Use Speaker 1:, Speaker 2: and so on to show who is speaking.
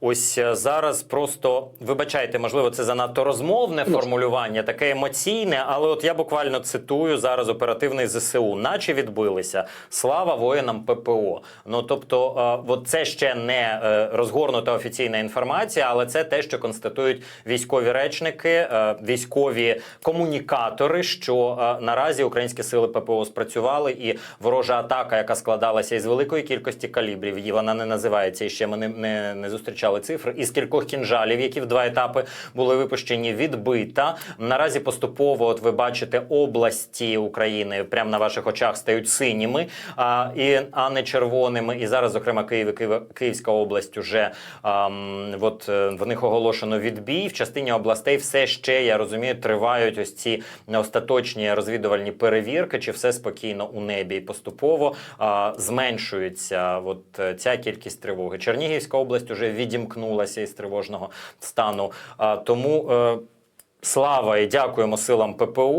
Speaker 1: ось е, зараз просто вибачайте, можливо, це занадто розмовне формулювання, таке емоційне, але от я буквально цитую зараз оперативний ЗСУ, наче відбилися. Слава воїнам ППО. Ну тобто, е, от це ще не е, розгорнута офіційна інформація, але це те, що констатують військові речники, військові комунікатори, що наразі українські сили ППО спрацювали, і ворожа атака, яка складалася із великої кількості калібрів, і вона не називається і ще ми не, не, не зустрічали цифр, із кількох кінжалів, які в два етапи були випущені, відбита. Наразі поступово, от ви бачите, області України прямо на ваших очах стають синіми, а, і, а не червоними. І зараз, зокрема, Київ Київ, Київська область уже ам, от, е, в них оголошено відбій. В частині областей все ще, я розумію, тривають ось ці остаточні розвідувальні перевірки, чи все спокійно у небі і поступово а, зменшується от, е, ця кількість тривоги. Чернігівська область уже відімкнулася із тривожного стану. Тому е, слава і дякуємо силам ППО.